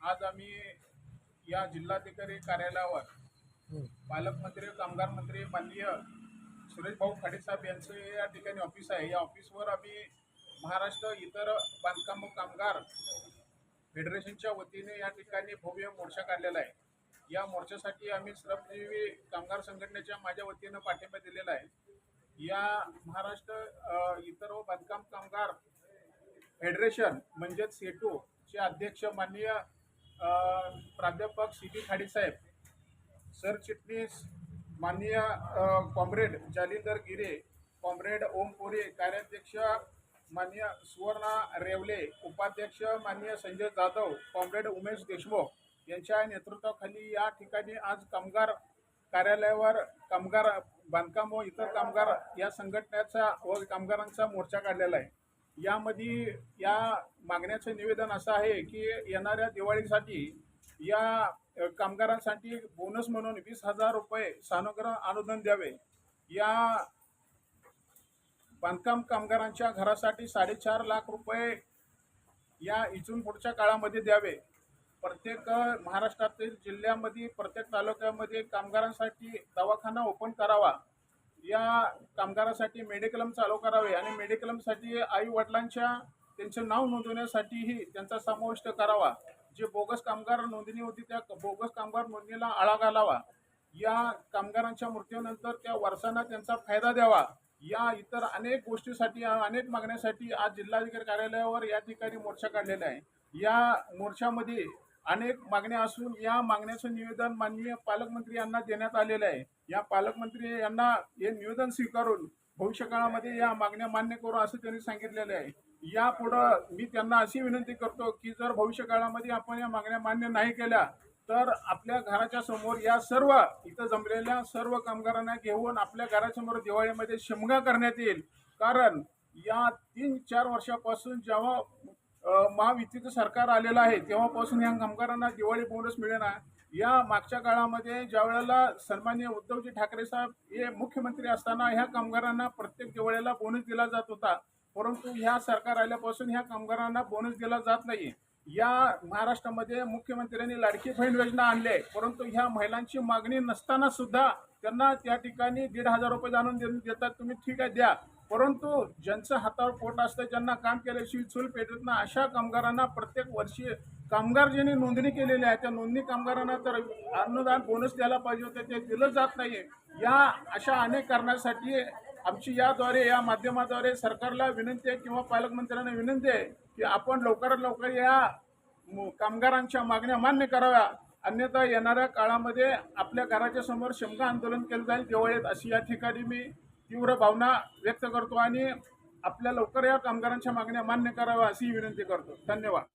आज आम्ही या जिल्हाधिकारी कार्यालयावर पालकमंत्री कामगार मंत्री माननीय सुरेश भाऊ खाडे साहेब यांचं या ठिकाणी ऑफिस आहे. या ऑफिसवर आम्ही महाराष्ट्र इतर बांधकाम कामगार फेडरेशनच्या वतीने या ठिकाणी भव्य मोर्चा काढलेला आहे. या मोर्चासाठी आम्ही श्रमजीवी कामगार संघटनेच्या माझ्या वतीनं पाठिंबा दिलेला आहे. या महाराष्ट्र इतर बांधकाम कामगार फेडरेशन म्हणजेच सेटू चे अध्यक्ष माननीय प्राध्यापक सी बी खाडी साहेब सरचिटणीस माननीय कॉम्रेड जालिंदर गिरे कॉम्रेड ओम पुरे कार्याध्यक्ष माननीय सुवर्णा रेवले उपाध्यक्ष माननीय संजय जाधव कॉम्रेड उमेश देशमुख यांच्या नेतृत्वाखाली या ठिकाणी आज कामगार कार्यालयावर कामगार बांधकाम व इतर कामगार या संघटनेचा व कामगारांचा मोर्चा काढलेला आहे. यामध्ये या मागण्याचं निवेदन असं आहे की येणाऱ्या दिवाळीसाठी या कामगारांसाठी बोनस म्हणून वीस हजार रुपये सानुग्रह अनुदान द्यावे. या बांधकाम कामगारांच्या घरासाठी साडेचार लाख रुपये या इथून पुढच्या काळामध्ये द्यावे. प्रत्येक महाराष्ट्रातील जिल्ह्यामध्ये प्रत्येक तालुक्यामध्ये कामगारांसाठी दवाखाना ओपन करावा. या कामगारासाठी मेडिक्लेम चालू करावे आणि मेडिक्लेमसाठी आई वडिलांच्या त्यांचं नाव नोंदवण्यासाठीही त्यांचा समाविष्ट करावा. जे बोगस कामगार नोंदणी होती त्या बोगस कामगार नोंदणीला आळा घालावा. या कामगारांच्या मृत्यूनंतर त्या वर्षांना त्यांचा फायदा द्यावा. या इतर अनेक गोष्टीसाठी अनेक मागण्यासाठी आज जिल्हाधिकारी कार्यालयावर या ठिकाणी मोर्चा काढलेला आहे. या मोर्चामध्ये अनेक मागण्या असून या मागण्याचं निवेदन माननीय पालकमंत्री यांना देण्यात आलेलं आहे. या पालकमंत्री यांना हे निवेदन स्वीकारून भविष्यकाळामध्ये या मागण्या मान्य करू असं त्यांनी सांगितलेलं आहे. यापुढं मी त्यांना अशी विनंती करतो की जर भविष्यकाळामध्ये आपण या मागण्या मान्य नाही केल्या तर आपल्या घराच्या समोर या सर्व इथं जमलेल्या सर्व कामगारांना घेऊन आपल्या घरासमोर दिवाळीमध्ये शिमगा करण्यात येईल. कारण या तीन चार वर्षापासून जेव्हा महायुतीचं सरकार आलेलं आहे. तेव्हापासून या कामगारांना दिवाळी बोनस मिळेना. या मागच्या काळामध्ये ज्या वेळेला सन्मान्य उद्धवजी ठाकरे साहेब हे मुख्यमंत्री असताना ह्या कामगारांना प्रत्येक दिवाळीला बोनस दिला जात होता. परंतु ह्या सरकार आल्यापासून ह्या कामगारांना बोनस दिला जात नाही. या महाराष्ट्रामध्ये मुख्यमंत्र्यांनी लाडकी बहीण योजना आणली आहे. परंतु ह्या महिलांची मागणी नसताना सुद्धा त्यांना त्या ठिकाणी दीड हजार रुपये जाणून देऊन देतात. तुम्ही ठीक आहे द्या. परंतु ज्यांचं हातावर पोट असतं ज्यांना काम केल्याशिवाय चूल पेटत ना अशा कामगारांना प्रत्येक वर्षी कामगार ज्यांनी नोंदणी केलेली आहे त्या नोंदणी कामगारांना तर अनुदान बोनस द्यायला पाहिजे होते ते दिलं जात नाही या अशा अनेक कारणासाठी आमची याद्वारे या माध्यमाद्वारे सरकारला विनंती आहे किंवा पालकमंत्र्यांना विनंती आहे की आपण लवकरात लवकर या कामगारांच्या मागण्या मान्य कराव्या. अन्यथा येणाऱ्या काळामध्ये आपल्या घराच्या समोर शिमगा आंदोलन केलं जाईल दिवाळीत अशी या ठिकाणी मी तीव्र भावना व्यक्त करतो आणि आपल्या लवकर या कामगारांच्या मागण्या मान्य कराव्या अशी विनंती करतो. धन्यवाद.